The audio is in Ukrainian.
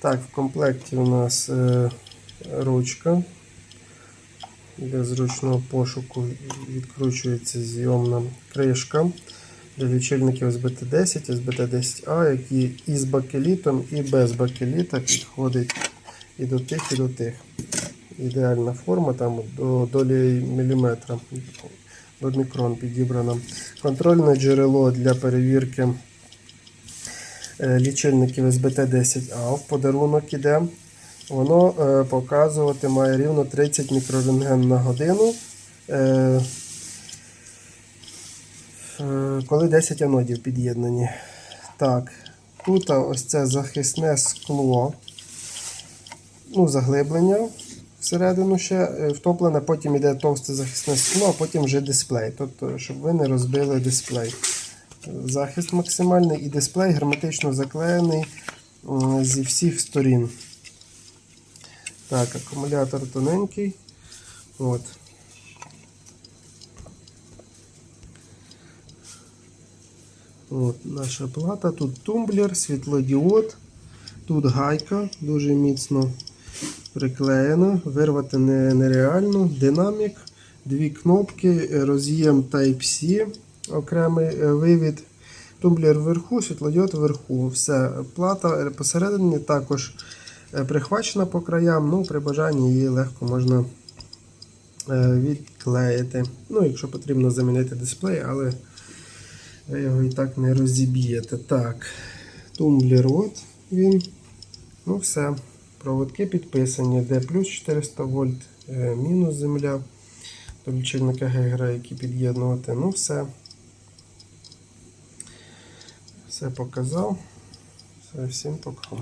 Так, в комплекті у нас е, ручка. Для зручного пошуку відкручується зйомна кришка для лічильників СБТ-10, СБТ-10А, які і з бакелітом, і без бакеліта підходить і до тих, і до тих. Ідеальна форма там до долі міліметра, до мікрон підібрана. Контрольне джерело для перевірки лічильників СБТ-10А в подарунок іде. Воно е, показувати має рівно 30 мікрорентген на годину. Е, е, коли 10 анодів під'єднані. Так, тут ось це захисне скло, ну, заглиблення всередину ще е, втоплене, потім йде товсте захисне скло, а потім вже дисплей. Тобто, щоб ви не розбили дисплей. Захист максимальний і дисплей герметично заклеєний зі всіх сторін. Так, акумулятор тоненький. От. От наша плата. Тут тумблер, світлодіод, тут гайка дуже міцно приклеєна. Вирвати нереально. Динамік, дві кнопки, роз'єм Type-C, окремий е, вивід. Тумблер вверху, світлодіод вверху. Все. Плата е, посередині також е, прихвачена по краям. Ну, при бажанні її легко можна відклеїти. Ну, якщо потрібно замінити дисплей, але його і так не розіб'єте. Так, тумблер от він. Ну, все. Проводки підписані, де плюс 400 вольт, мінус земля. До лічильника Гегера, які під'єднувати. Ну, все. Все показав. Все, всім пока.